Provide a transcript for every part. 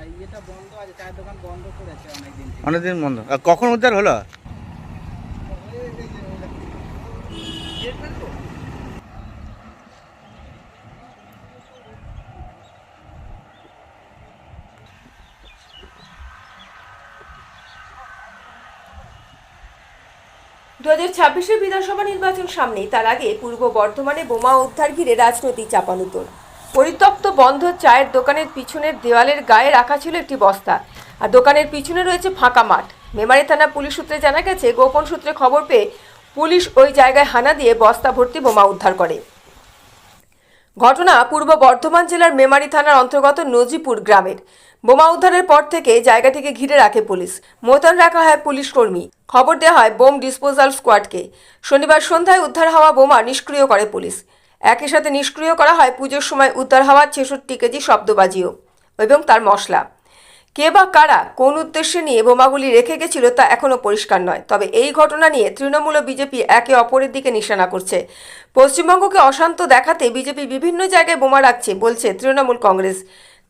আর ইয়েটা বন্ধ আছে চায়ের দোকান বন্ধ করেছে অনেকদিন অনেকদিন বন্ধ। আর কখন উদ্ধার হলো? দু হাজার ছাব্বিশের বিধানসভা নির্বাচন সামনেই তার আগে পূর্ব বর্ধমানে বোমা উদ্ধার ঘিরে রাজনৈতিক চাপানুতোর পরিত্যক্ত বন্ধ চায়ের দোকানের পিছনের দেওয়ালের গায়ে রাখা ছিল একটি বস্তা। আর দোকানের পিছনে রয়েছে ফাঁকা মাঠ। মেমারি থানা পুলিশ সূত্রে জানা গেছে, গোপন সূত্রে খবর পেয়ে পুলিশ ওই জায়গায় হানা দিয়ে বস্তা ভর্তি বোমা উদ্ধার করে। ঘটনা পূর্ব বর্ধমান জেলার মেমারি থানার অন্তর্গত নজিপুর গ্রামের। বোমা উদ্ধারের পর থেকে জায়গাটিকে ঘিরে রাখে পুলিশ। মোতায়েন রাখা হয় পুলিশ কর্মী। খবর দেওয়া হয় বোম ডিসপোজাল স্কোয়াডকে। শনিবার সন্ধ্যায় উদ্ধার হওয়া বোমা নিষ্ক্রিয় করে পুলিশ। একই সাথে নিষ্ক্রিয় করা হয় পুজোর সময় উদ্ধার হওয়া ছেষট্টি কেজি শব্দবাজিও এবং তার মশলা। কে বা কারা কোন উদ্দেশ্যে নিয়ে বোমাগুলি রেখে গেছিল তা এখনও পরিষ্কার নয়। তবে এই ঘটনা নিয়ে তৃণমূল ও বিজেপি একে অপরের দিকে নিশানা করছে। পশ্চিমবঙ্গকে অশান্ত দেখাতে বিজেপি বিভিন্ন জায়গায় বোমা রাখছে বলছে তৃণমূল কংগ্রেস।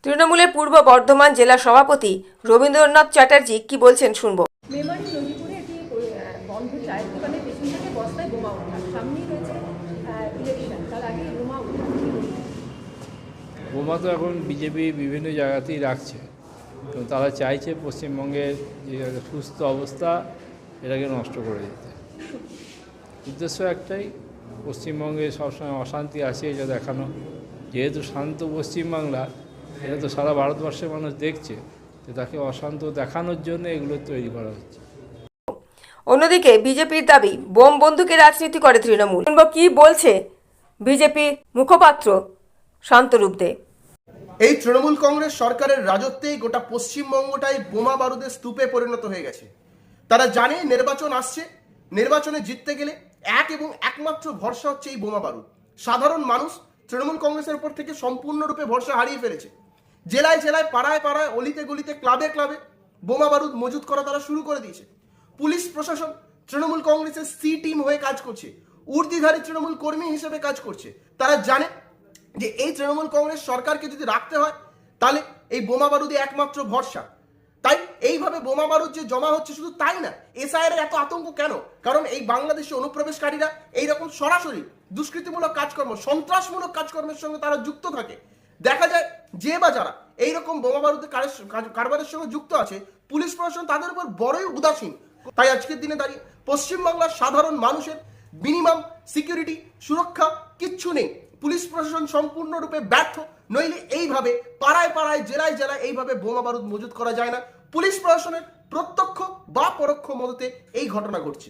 তৃণমূলের পূর্ব বর্ধমান জেলা সভাপতি রবীন্দ্রনাথ চ্যাটার্জি কি বলছেন শুনব। বন্ধ চায়ের পেছন থেকে বস্তায় বোমা সামনেই রয়েছে বোমা তো এখন বিজেপি বিভিন্ন জায়গাতেই রাখছে। এবং তারা চাইছে পশ্চিমবঙ্গের যে সুস্থ অবস্থা, এটাকে নষ্ট করে দিতে। উদ্দেশ্য একটাই, পশ্চিমবঙ্গে সবসময় অশান্তি আছে, এটা দেখানো। যেহেতু শান্ত পশ্চিমবাংলা, এটা তো সারা ভারতবর্ষের মানুষ দেখছে, তো তাকে অশান্ত দেখানোর জন্য এগুলো তৈরি করা হচ্ছে। অন্যদিকে বিজেপির দাবি, বোম বন্ধুকে রাজনীতি করে তৃণমূল। কি বলছে বিজেপি মুখপাত্র শান্তরূপ দে এই তৃণমূল কংগ্রেস সরকারের রাজত্বেই গোটা পশ্চিমবঙ্গটাই বোমা বারুদের স্তূপে পরিণত হয়ে গেছে। তারা জানে নির্বাচন আসছে, নির্বাচনে জিততে গেলে এক এবং একমাত্র ভরসা হচ্ছে এই বোমা বারুদ। সাধারণ মানুষ তৃণমূল কংগ্রেসের উপর থেকে সম্পূর্ণরূপে ভরসা হারিয়ে ফেলেছে। জেলায় জেলায়, পাড়ায় পাড়ায়, অলিতে গলিতে, ক্লাবে ক্লাবে বোমা বারুদ মজুত করা তারা শুরু করে দিয়েছে। পুলিশ প্রশাসন তৃণমূল কংগ্রেসের সি টিম হয়ে কাজ করছে। উর্দিধারী তৃণমূল কর্মী হিসেবে কাজ করছে। তারা জানে যে এই তৃণমূল কংগ্রেস সরকারকে যদি রাখতে হয়, তাহলে এই বোমা বারুদে একমাত্র ভরসা। তাই এইভাবে বোমা বারুদ যে জমা হচ্ছে শুধু তাই না এসআইয়ের এত আতঙ্ক কেন? কারণ এই বাংলাদেশে অনুপ্রবেশকারীরা এইরকম সরাসরি দুষ্কৃতিমূলক কাজকর্ম, সন্ত্রাসমূলক কাজকর্মের সঙ্গে তারা যুক্ত থাকে। দেখা যায় যে বা যারা এইরকম বোমা বারুদের কারবারের সঙ্গে যুক্ত আছে, পুলিশ প্রশাসন তাদের উপর বড়ই উদাসীন। তাই আজকের দিনে দাঁড়িয়ে পশ্চিমবাংলার সাধারণ মানুষের মিনিমাম সিকিউরিটি, সুরক্ষা কিচ্ছু নেই। পুলিশ প্রশাসন সম্পূর্ণরূপে ব্যর্থ, নইলে এইভাবে পাড়ায় পাড়ায়, জেলায় জেলায় এইভাবে বোমা বারুদ মজুত করা যায় না। পুলিশ প্রশাসনের প্রত্যক্ষ বা পরোক্ষ মদতে এই ঘটনা ঘটছে।